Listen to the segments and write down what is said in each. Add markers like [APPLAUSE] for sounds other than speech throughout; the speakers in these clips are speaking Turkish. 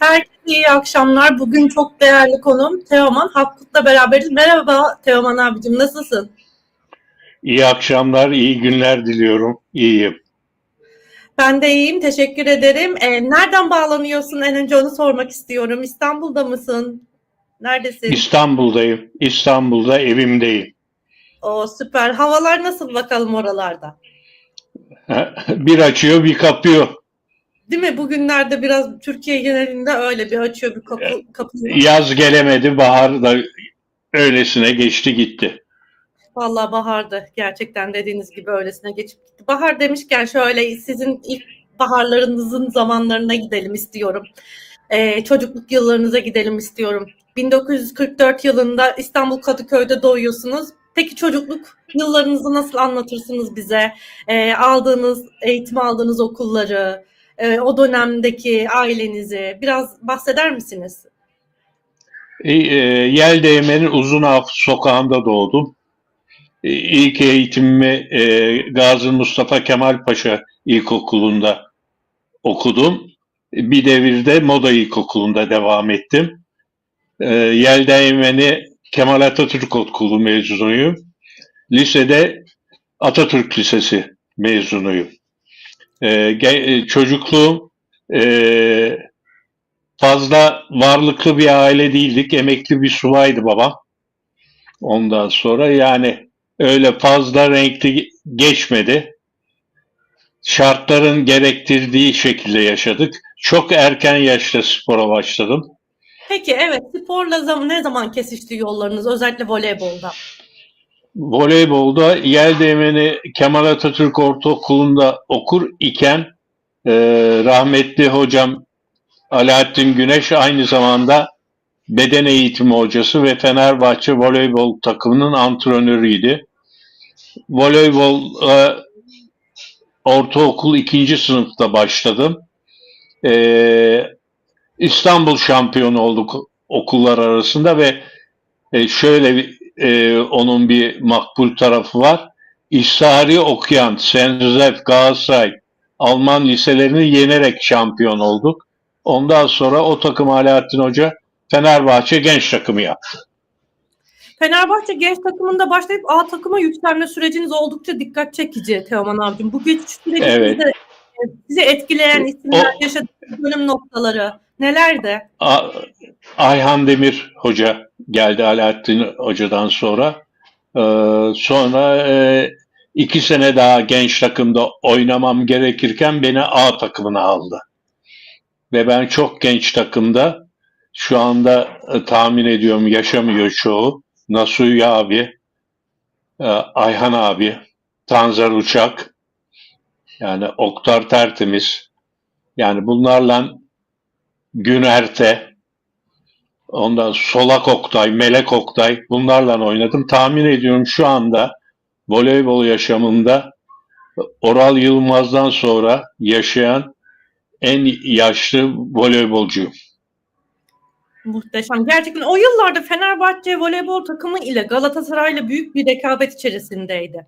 Herkese iyi akşamlar. Bugün çok değerli konum Teoman Hakkut'la beraberiz. Merhaba Teoman abicim, nasılsın? İyi akşamlar, iyi günler diliyorum. İyiyim. Ben de iyiyim, teşekkür ederim. Ee, nereden bağlanıyorsun? En önce onu sormak istiyorum. İstanbul'da mısın? Neredesin? İstanbul'dayım. İstanbul'da evimdeyim. O süper. Havalar nasıl bakalım oralarda? [LAUGHS] Bir açıyor, bir kapıyor. Değil mi? Bugünlerde biraz Türkiye genelinde öyle bir açıyor bir kapı, kapıyor. Yaz gelemedi, bahar da öylesine geçti gitti. Vallahi bahardı. Gerçekten dediğiniz gibi öylesine geçip gitti. Bahar demişken şöyle sizin ilk baharlarınızın zamanlarına gidelim istiyorum. Ee, çocukluk yıllarınıza gidelim istiyorum. 1944 yılında İstanbul Kadıköy'de doğuyorsunuz. Peki çocukluk yıllarınızı nasıl anlatırsınız bize? Ee, aldığınız, eğitim aldığınız okulları, e, o dönemdeki ailenizi biraz bahseder misiniz? E, e, Yel Değirmeni'nin Uzun sokağında doğdum. E, İlk eğitimimi e, Gazi Mustafa Kemal Paşa İlkokulu'nda okudum. Bir devirde Moda İlkokulu'nda devam ettim. E, Yel Değirmeni Kemal Atatürk Okulu mezunuyum. Lisede Atatürk Lisesi mezunuyum. E, ge- çocukluğum e, fazla varlıklı bir aile değildik. Emekli bir subaydı babam. Ondan sonra yani öyle fazla renkli geçmedi. Şartların gerektirdiği şekilde yaşadık. Çok erken yaşta spora başladım. Peki evet sporla ne zaman kesişti yollarınız özellikle voleybolda? Voleybolda Yel Değmeni Kemal Atatürk Ortaokulu'nda okur iken e, rahmetli hocam Alaaddin Güneş aynı zamanda beden eğitimi hocası ve Fenerbahçe voleybol takımının antrenörüydü. Voleybol e, ortaokul ikinci sınıfta başladım. E, İstanbul şampiyonu olduk okullar arasında ve e, şöyle bir, e, onun bir makbul tarafı var. İstihari okuyan. Joseph, Galatasaray, Alman liselerini yenerek şampiyon olduk. Ondan sonra o takım Alaaddin Hoca Fenerbahçe genç takımı yaptı. Fenerbahçe genç takımında başlayıp A takıma yükselme süreciniz oldukça dikkat çekici Teoman abicim. Bu geçiş sürecinizde Evet. sizi etkileyen isimler, O- yaşadığınız bölüm noktaları nelerdi? A- Ayhan Demir Hoca geldi Alaaddin Hoca'dan sonra. Ee, sonra e, iki sene daha genç takımda oynamam gerekirken beni A takımına aldı. Ve ben çok genç takımda şu anda e, tahmin ediyorum yaşamıyor çoğu. Nasuhi abi, e, Ayhan abi, Tanzer Uçak, yani Oktar Tertemiz. Yani bunlarla Günerte, ondan Solak Oktay, Melek Oktay bunlarla oynadım. Tahmin ediyorum şu anda voleybol yaşamında Oral Yılmaz'dan sonra yaşayan en yaşlı voleybolcuyum. Muhteşem. Gerçekten o yıllarda Fenerbahçe voleybol takımı ile Galatasaray'la büyük bir rekabet içerisindeydi.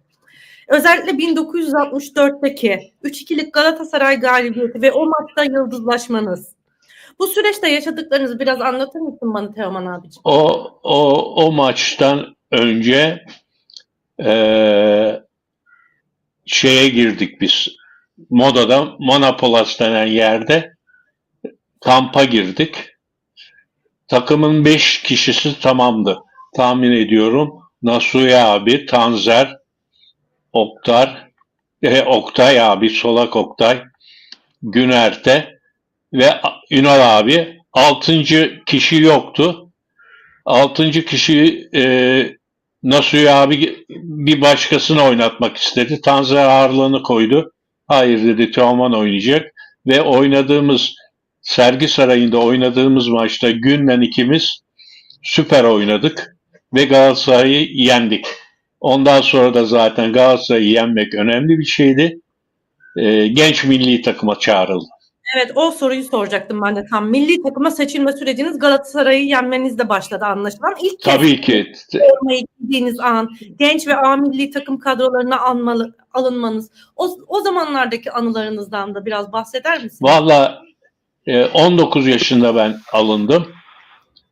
Özellikle 1964'teki 3-2'lik Galatasaray galibiyeti ve o maçta yıldızlaşmanız. Bu süreçte yaşadıklarınızı biraz anlatır mısın bana Teoman abiciğim? O, o, o maçtan önce eee, şeye girdik biz. Moda'da Monopolas denen yerde kampa girdik. Takımın 5 kişisi tamamdı. Tahmin ediyorum. Nasuhi abi, Tanzer, Oktar, e, Oktay abi, Solak Oktay, Günerte ve Ünal abi. Altıncı kişi yoktu. Altıncı kişi e, Nasuhi abi bir başkasını oynatmak istedi. Tanzer ağırlığını koydu. Hayır dedi Teoman oynayacak. Ve oynadığımız sergi sarayında oynadığımız maçta Gün'le ikimiz süper oynadık. Ve Galatasaray'ı yendik. Ondan sonra da zaten Galatasaray'ı yenmek önemli bir şeydi. E, genç milli takıma çağrıldı. Evet o soruyu soracaktım ben de tam. Milli takıma seçilme süreciniz Galatasaray'ı yenmenizle başladı anlaşılan. İlk kez Tabii ki formayı giydiğiniz an, genç ve A milli takım kadrolarına almalı, alınmanız, o, o zamanlardaki anılarınızdan da biraz bahseder misiniz? Valla e, 19 yaşında ben alındım.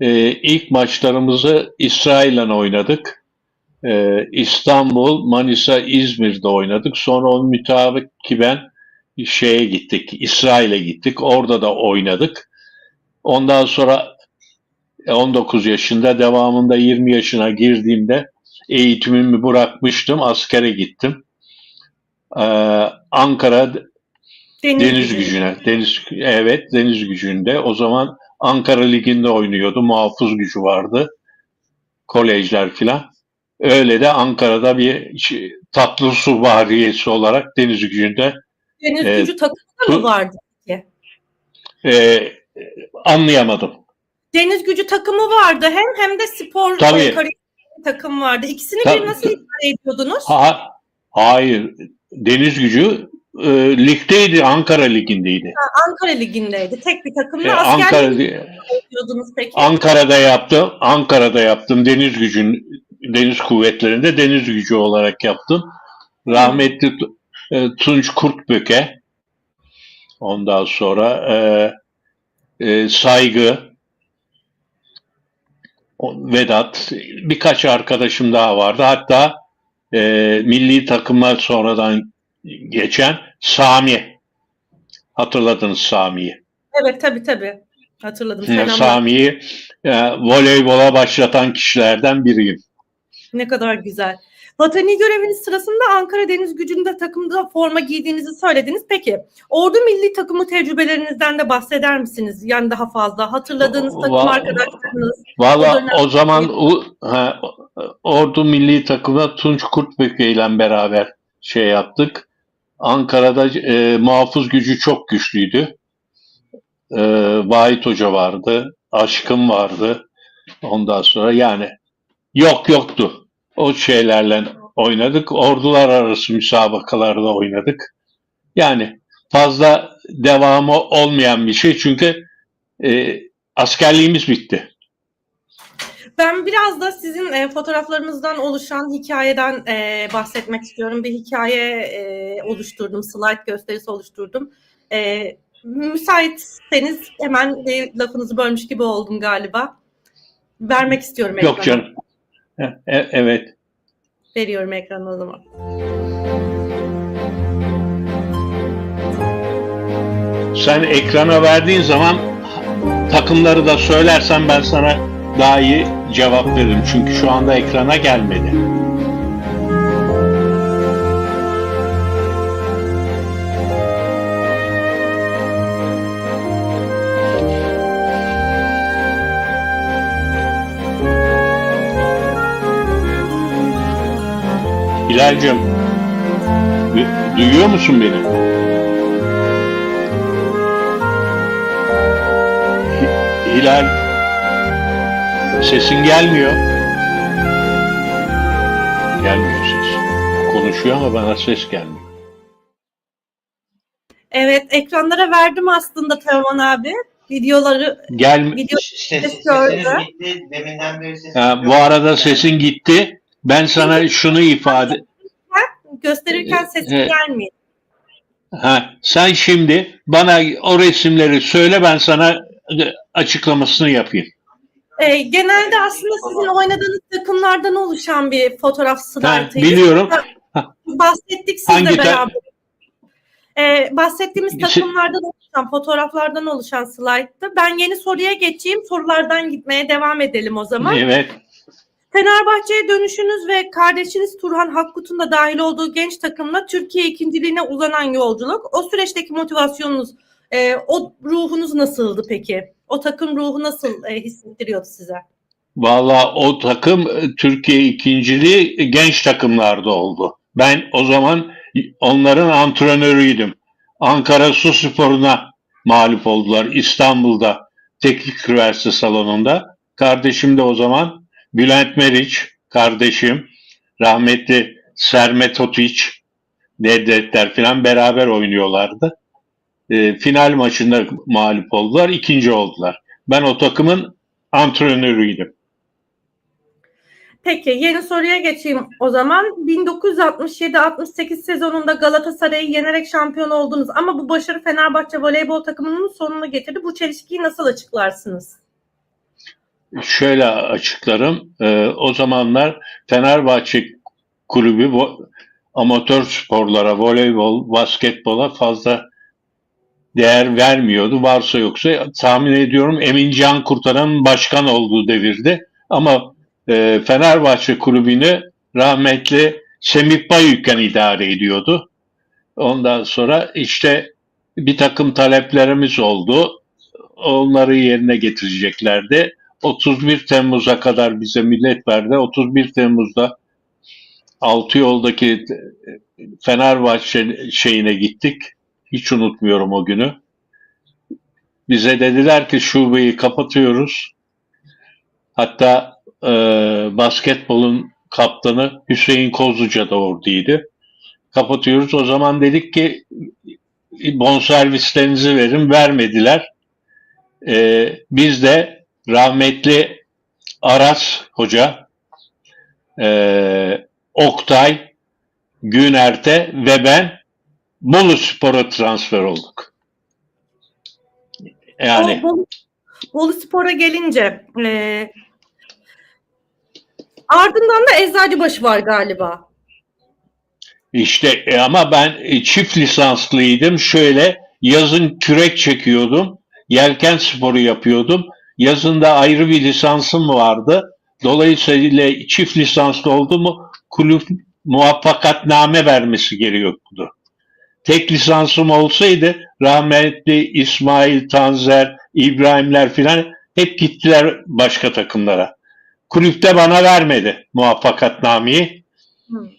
E, ilk maçlarımızı İsrail'le oynadık. E, İstanbul, Manisa, İzmir'de oynadık. Sonra onun mütakiben şeye gittik, İsrail'e gittik. Orada da oynadık. Ondan sonra e, 19 yaşında, devamında 20 yaşına girdiğimde eğitimimi bırakmıştım, askere gittim. Ee, Ankara Deniz, Deniz gücü. gücüne. Deniz evet deniz gücünde. O zaman Ankara Ligi'nde oynuyordu. Muhafız gücü vardı. Kolejler filan. Öyle de Ankara'da bir tatlı su bahriyesi olarak deniz gücünde Deniz Evet. gücü takımı mı vardı? e, anlayamadım. Deniz gücü takımı vardı hem hem de spor Tabii. e, takım vardı. İkisini Tabii. bir nasıl idare ediyordunuz? Ha, hayır. Deniz gücü e, ligdeydi. Ankara Ligi'ndeydi. Ankara Ligi'ndeydi. Tek bir takımla E, Ankara, ediyordunuz peki. Ankara'da yaptım. Ankara'da yaptım. Deniz gücün deniz kuvvetlerinde deniz gücü olarak yaptım. Rahmetli e, Tunç Kurtböke ondan sonra e, e, Saygı Vedat birkaç arkadaşım daha vardı. Hatta e, milli takımlar sonradan geçen Sami hatırladınız Sami'yi. Evet tabii tabii. Hatırladım. Selamlar. Sami'yi e, voleybola başlatan kişilerden biriyim. Ne kadar güzel. Vatani göreviniz sırasında Ankara Deniz Gücü'nde takımda forma giydiğinizi söylediniz. Peki Ordu milli takımı tecrübelerinizden de bahseder misiniz? Yani daha fazla hatırladığınız takım Va- arkadaşlarınız. O Valla dönem- o zaman o, ha, Ordu milli takımına Tunç Kurtböke ile beraber şey yaptık. Ankara'da e, muhafız gücü çok güçlüydü. E, Vahit Hoca vardı. Aşkım vardı. Ondan sonra yani yok yoktu. O şeylerle oynadık. Ordular arası müsabakalarda oynadık. Yani fazla devamı olmayan bir şey çünkü e, askerliğimiz bitti. Ben biraz da sizin e, fotoğraflarınızdan oluşan hikayeden e, bahsetmek istiyorum. Bir hikaye e, oluşturdum, slide gösterisi oluşturdum. E, müsaitseniz hemen bir lafınızı bölmüş gibi oldum galiba. Vermek istiyorum Yok ekrana. canım. E- evet. Veriyorum ekranı o zaman. Sen ekrana verdiğin zaman takımları da söylersen ben sana daha iyi cevap veririm. Çünkü şu anda ekrana gelmedi. Hilal'cim du- duyuyor musun beni? Hi- Hilal sesin gelmiyor. Gelmiyor ses. Konuşuyor ama bana ses gelmiyor. Evet, ekranlara verdim aslında Teoman abi. Videoları, Gel video İşte Ses sesiniz gördü. gitti. Deminden beri sesiniz Ha, bu arada sesin gitti. Ben sana şunu ifade gösterirken sesim Evet. gelmiyor. ha, sen şimdi bana o resimleri söyle ben sana e, açıklamasını yapayım. Ee, genelde aslında sizin oynadığınız takımlardan oluşan bir fotoğraf slaytıydı. biliyorum. Bahsettik sizle Hangi beraber. Ee, bahsettiğimiz Se- takımlardan oluşan, fotoğraflardan oluşan slayttı. Ben yeni soruya geçeyim. Sorulardan gitmeye devam edelim o zaman. Evet. Fenerbahçe'ye dönüşünüz ve kardeşiniz Turhan Hakkut'un da dahil olduğu genç takımla Türkiye ikinciliğine uzanan yolculuk. O süreçteki motivasyonunuz, e, o ruhunuz nasıldı peki? O takım ruhu nasıl e, hissettiriyordu size? Valla o takım e, Türkiye ikinciliği genç takımlarda oldu. Ben o zaman onların antrenörüydüm. Ankara Su Sporu'na mağlup oldular İstanbul'da Teknik Üniversite salonunda. Kardeşim de o zaman Bülent Meriç kardeşim, rahmetli Sermet Otiç, Nedretler falan beraber oynuyorlardı. E, final maçında mağlup oldular, ikinci oldular. Ben o takımın antrenörüydüm. Peki yeni soruya geçeyim o zaman. 1967-68 sezonunda Galatasaray'ı yenerek şampiyon oldunuz ama bu başarı Fenerbahçe voleybol takımının sonunu getirdi. Bu çelişkiyi nasıl açıklarsınız? Şöyle açıklarım. Ee, o zamanlar Fenerbahçe kulübü bu amatör sporlara, voleybol, basketbola fazla değer vermiyordu. Varsa yoksa tahmin ediyorum Emin Can Kurtaran'ın başkan olduğu devirdi. Ama e, Fenerbahçe kulübünü rahmetli Semih Bayüken idare ediyordu. Ondan sonra işte bir takım taleplerimiz oldu. Onları yerine getireceklerdi. 31 Temmuz'a kadar bize millet verdi. 31 Temmuz'da altı yoldaki Fenerbahçe şeyine gittik. Hiç unutmuyorum o günü. Bize dediler ki şubeyi kapatıyoruz. Hatta e, basketbolun kaptanı Hüseyin Kozluca da oradaydı. Kapatıyoruz. O zaman dedik ki bonservislerinizi verin. Vermediler. E, biz de rahmetli Aras Hoca, e, Oktay, Güner'te ve ben Bolu Spor'a transfer olduk. Yani O Bolu, Bolu Spor'a gelince e, ardından da Eczacıbaşı var galiba. işte e, ama ben e, çift lisanslıydım. Şöyle yazın kürek çekiyordum. Yelken sporu yapıyordum. Yazında ayrı bir lisansım vardı. Dolayısıyla çift lisanslı oldu mu kulüp muvaffakatname vermesi gerekiyordu. Tek lisansım olsaydı rahmetli İsmail Tanzer, İbrahimler filan hep gittiler başka takımlara. Kulüpte bana vermedi muvaffakatnameyi. Hı.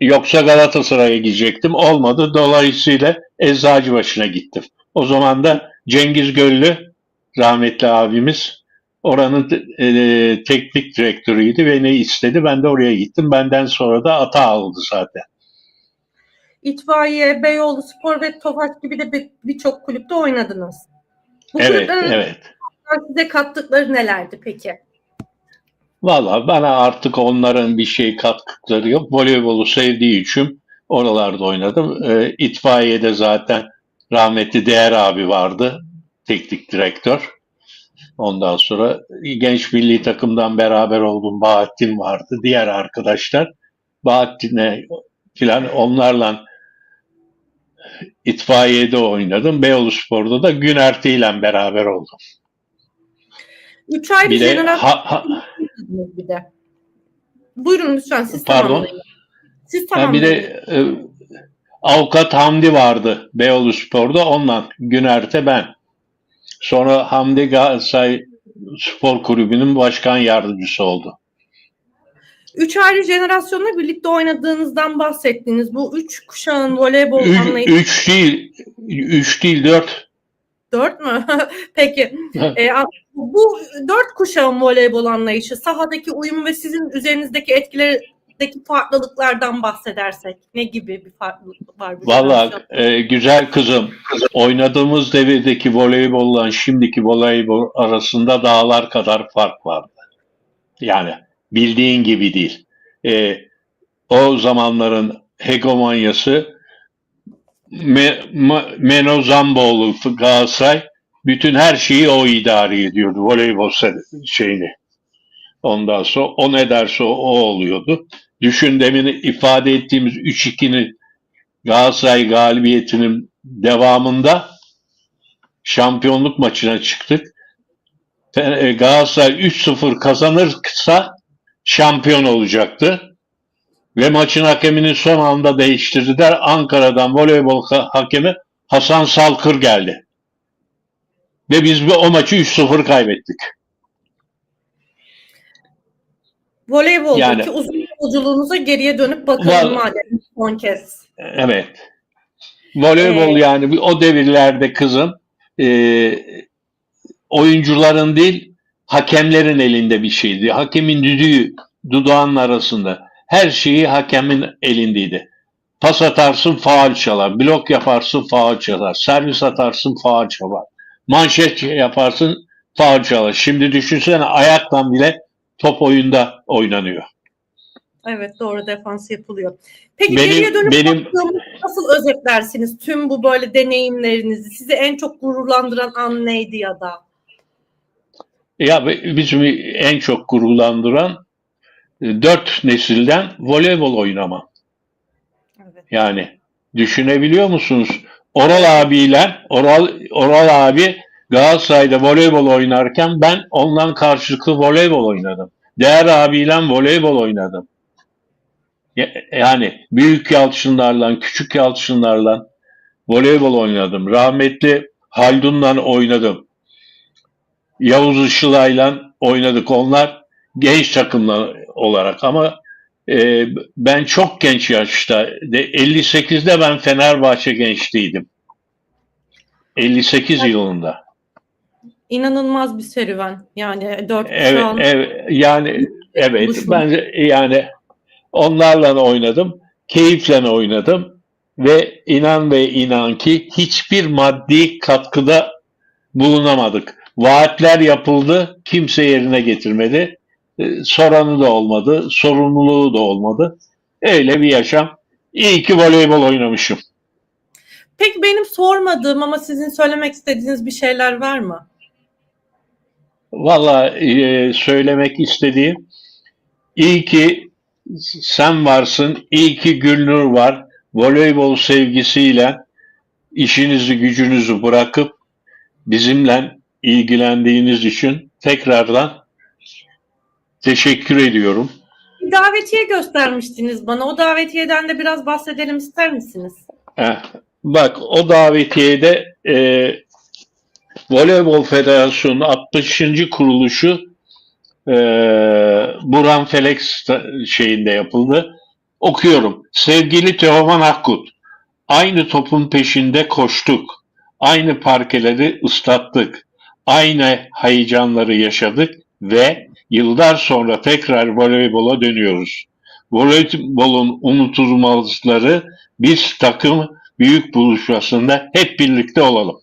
Yoksa Galatasaray'a gidecektim. Olmadı. Dolayısıyla Eczacıbaşı'na gittim. O zaman da Cengiz Göllü rahmetli abimiz oranın e, teknik direktörüydü ve ne istedi ben de oraya gittim. Benden sonra da ata aldı zaten. İtfaiye, Beyoğlu Spor ve Tofaş gibi de bir- birçok kulüpte oynadınız. Bu Evet, evet. size kattıkları nelerdi peki? Valla bana artık onların bir şey katkıları yok. Voleybolu sevdiği için oralarda oynadım. E, itfaiyede zaten rahmetli Değer abi vardı. Teknik direktör. Ondan sonra genç milli takımdan beraber olduğum Bahattin vardı. Diğer arkadaşlar. Bahattin'e filan onlarla itfaiyede oynadım. Beyoğlu Spor'da da Günerti ile beraber oldum. Üç ayrı Bir de ha- ha- bir de. Buyurun lütfen siz Pardon? tamamlayın. Siz tamamlayın. bir de e, avukat Hamdi vardı Beyoğlu Spor'da. Ondan Güner'te ben. Sonra Hamdi Galatasaray Spor Kulübü'nün başkan yardımcısı oldu. Üç ayrı jenerasyonla birlikte oynadığınızdan bahsettiniz. Bu üç kuşağın voleybol Üç, anlayışı üç değil, üç değil dört. dört mü? [LAUGHS] Peki. E, bu dört kuşağın voleybol anlayışı, sahadaki uyumu ve sizin üzerinizdeki etkilerdeki farklılıklardan bahsedersek ne gibi bir farklılık var? Valla e, güzel kızım. Oynadığımız devirdeki voleybolla şimdiki voleybol arasında dağlar kadar fark vardı. Yani bildiğin gibi değil. E, o zamanların hegemonyası Me, Ma- Meno Zamboğlu Galatasaray bütün her şeyi o idare ediyordu. Voleybol şeyini. Ondan sonra o ne derse o, o oluyordu. Düşün demin ifade ettiğimiz 3-2'nin Galatasaray galibiyetinin devamında şampiyonluk maçına çıktık. E, Galatasaray 3-0 kazanırsa şampiyon olacaktı. Ve maçın hakemini son anda değiştirdiler. Ankara'dan voleybol ha- hakemi Hasan Salkır geldi. Ve biz o maçı 3-0 kaybettik. Voleyboldaki yani- uzun yolculuğunuza geriye dönüp bakalım Val- madem son kez. Evet. Voleybol Ee, yani o devirlerde kızım e, oyuncuların değil hakemlerin elinde bir şeydi. Hakemin düdüğü dudağının arasında. Her şeyi hakemin elindeydi. Pas atarsın faal çalar. Blok yaparsın faal çalar. Servis atarsın faal çalar. Manşet yaparsın faal çalar. Şimdi düşünsene ayakla bile top oyunda oynanıyor. Evet doğru defans yapılıyor. Peki Benim- geriye dönüp benim- nasıl özetlersiniz tüm bu böyle deneyimlerinizi? Sizi en çok gururlandıran an neydi ya da? Ya bi- bizim en çok gururlandıran e, dört nesilden voleybol oynama. Evet. Yani düşünebiliyor musunuz? Oral abiyle Oral, Oral abi Galatasaray'da voleybol oynarken ben ondan karşılıklı voleybol oynadım. Değer abiyle voleybol oynadım. Ya- Yani büyük yalçınlarla, küçük yalçınlarla voleybol oynadım. Rahmetli Haldun'la oynadım. Yavuz Işılay'la oynadık. Onlar genç takımlar olarak ama e, ben çok genç yaşta de 58'de ben Fenerbahçe gençliğiydim. 58 yılında. İnanılmaz bir serüven. Yani dört Evet, şu an evet yani evet ben yani onlarla oynadım. Keyifle oynadım ve inan ve inan ki hiçbir maddi katkıda bulunamadık. Vaatler yapıldı, kimse yerine getirmedi. E, Soranı da olmadı, sorumluluğu da olmadı. Öyle bir yaşam. İyi ki voleybol oynamışım. Peki benim sormadığım ama sizin söylemek istediğiniz bir şeyler var mı? Valla e, söylemek istediğim iyi ki sen varsın, iyi ki Gülnur var. Voleybol sevgisiyle işinizi gücünüzü bırakıp bizimle ilgilendiğiniz için tekrardan teşekkür ediyorum. Bir davetiye göstermiştiniz bana. O davetiyeden de biraz bahsedelim ister misiniz? Eh, bak o davetiyede e, Voleybol Federasyonu 60. kuruluşu e, Burhan Felek sta- şeyinde yapıldı. Okuyorum. Sevgili Teoman Akkut, aynı topun peşinde koştuk. Aynı parkeleri ıslattık. Aynı heyecanları yaşadık ve yıllar sonra tekrar voleybola dönüyoruz. Voleybolun unutulmazları biz takım büyük buluşmasında hep birlikte olalım.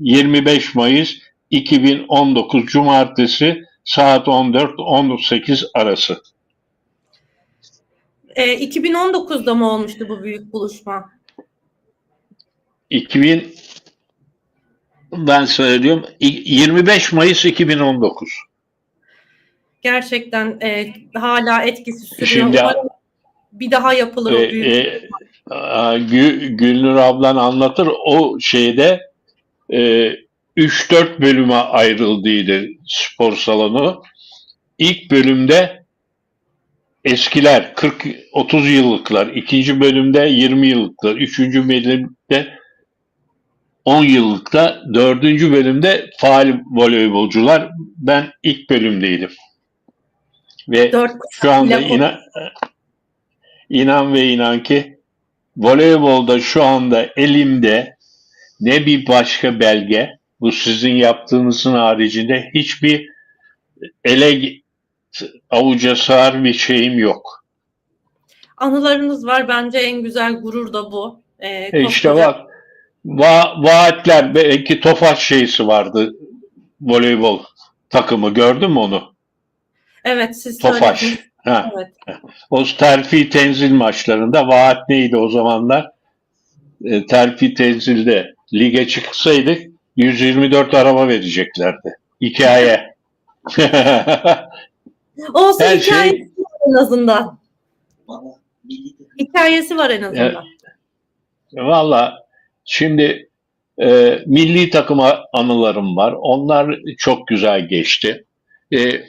25 Mayıs 2019 Cumartesi saat 14-18 arası. Ee, 2019'da mı olmuştu bu büyük buluşma? 2000 ben söylüyorum i- 25 Mayıs 2019. Gerçekten e, hala etkisi sürüyor. Şimdi- Umarım bir daha yapılır o Ee, büyük. e, Gülnur ablan anlatır o şeyde e, 3-4 bölüme ayrıldıydı spor salonu. İlk bölümde eskiler 40 30 yıllıklar, ikinci bölümde 20 yıllıklar, üçüncü bölümde 10 yıllıkta, dördüncü bölümde faal voleybolcular. Ben ilk bölümdeydim. Ve Dört şu anda inan, inan ve inan ki voleybolda şu anda elimde ne bir başka belge, bu sizin yaptığınızın haricinde hiçbir ele avuca sığar bir şeyim yok. anılarınız var. Bence en güzel gurur da bu. Ee, E işte bak va- vaatler belki Tofaş şeysi vardı voleybol takımı gördün mü onu? Evet siz Tofaş. söylediniz. Ha. Evet. O terfi tenzil maçlarında vaat neydi o zamanlar? E, terfi tenzilde lige çıksaydık 124 araba vereceklerdi. Hikaye. [LAUGHS] Olsun Her hikayesi şey- var en azından. Hikayesi var en azından. Valla şimdi e, milli takıma anılarım var. Onlar çok güzel geçti. E, Yani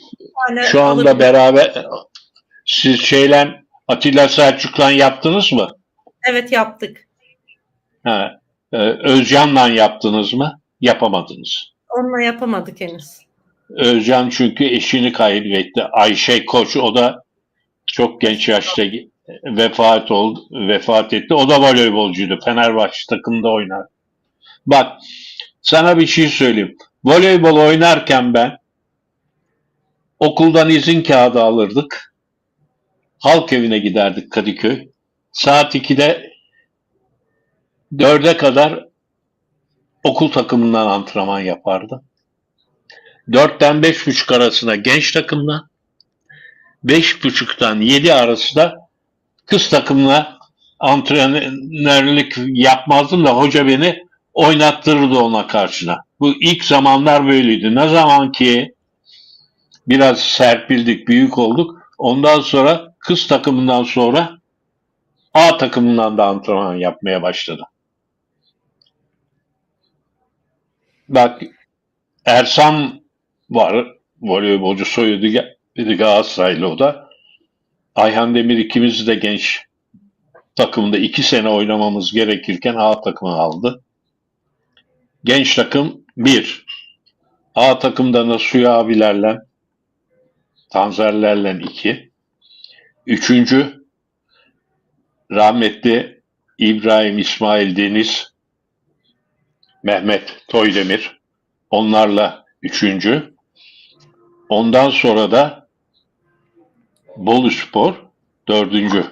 şu anda alabilir- beraber siz şeyle Atilla Selçuk'la yaptınız mı? Evet yaptık. Ha, e, Özcan'la yaptınız mı? Yapamadınız. Onunla yapamadık henüz. Özcan çünkü eşini kaybetti. Ayşe Koç o da çok genç yaşta vefat oldu, vefat etti. O da voleybolcuydu. Fenerbahçe takımında oynar. Bak sana bir şey söyleyeyim. Voleybol oynarken ben okuldan izin kağıdı alırdık. Halk evine giderdik Kadıköy. Saat 2'de 4'e kadar okul takımından antrenman yapardım. 4'ten 5.30 arasında genç takımla, beş buçuktan yedi arası da kız takımla antrenörlük yapmazdım da hoca beni oynattırırdı ona karşına. Bu ilk zamanlar böyleydi. Ne zaman ki biraz serpildik, büyük olduk. Ondan sonra kız takımından sonra A takımından da antrenman yapmaya başladı. Bak Ersan var. Voleybolcu soyadı Galatasaraylı o da. Ayhan Demir ikimiz de genç takımda iki sene oynamamız gerekirken A takımı aldı. Genç takım bir. A takımda Nasuhi abilerle Tanzerlerle iki. Üçüncü rahmetli İbrahim İsmail Deniz Mehmet Toydemir. Onlarla üçüncü. Ondan sonra da Bolu Spor dördüncü.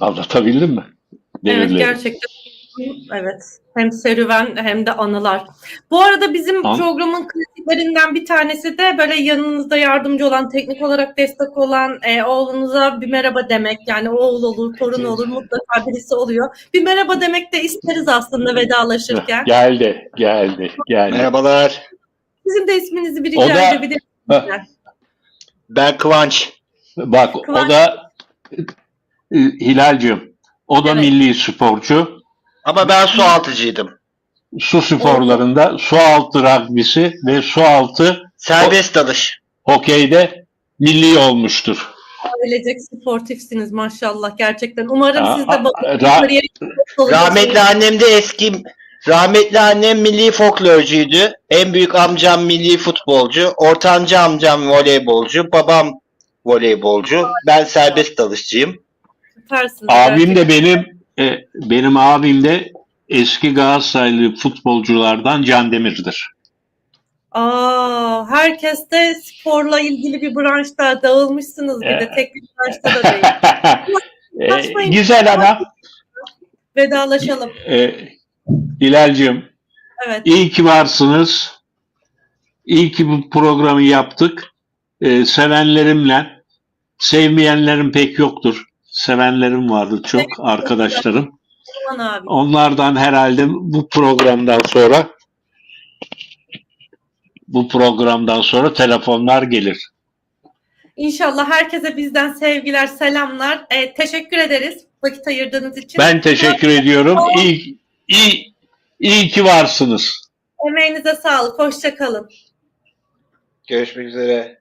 Anlatabildim mi? Evet Devirleri. gerçekten. Evet. Hem serüven hem de anılar. Bu arada bizim An- programın klasiklerinden bir tanesi de böyle yanınızda yardımcı olan, teknik olarak destek olan e, oğlunuza bir merhaba demek. Yani oğul olur, torun olur, mutlaka birisi oluyor. Bir merhaba demek de isteriz aslında vedalaşırken. [LAUGHS] Geldi, geldi, geldi. Merhabalar. Sizin de isminizi bir rica da- edebilir miyim? Ben Kıvanç. Bak Kıvanç- o da e, Hilal'cığım. O da Evet. milli sporcu. Ama ben su altıcıydım. Su sporlarında su altı rugby'si ve su altı Serbest dalış. hokeyde milli olmuştur. Ailecek sportifsiniz maşallah gerçekten. Umarım Aa, siz de babanızın ra- Rahmetli annem de eski Rahmetli annem milli folklorcuydu. En büyük amcam milli futbolcu. Ortanca amcam voleybolcu. Babam voleybolcu. Ben serbest dalışçıyım. süpersiniz. Abim gerçekten. de benim e, benim abim de eski Galatasaraylı futbolculardan Can Demir'dir. Aa, herkes de sporla ilgili bir branşta dağılmışsınız bir de Evet. tek bir branşta da değil. [LAUGHS] E, güzel ama Vedalaşalım. e, Hilal'cığım Evet. İyi ki varsınız. İyi ki bu programı yaptık. Ee, sevenlerimle, sevmeyenlerim pek yoktur. Sevenlerim vardı çok arkadaşlarım. Aman abi. Onlardan herhalde bu programdan sonra bu programdan sonra telefonlar gelir. İnşallah herkese bizden sevgiler, selamlar. Ee, teşekkür ederiz vakit ayırdığınız için. Ben teşekkür ediyorum. İyi, iyi, iyi ki varsınız. Emeğinize sağlık. Hoşça kalın. Görüşmek üzere.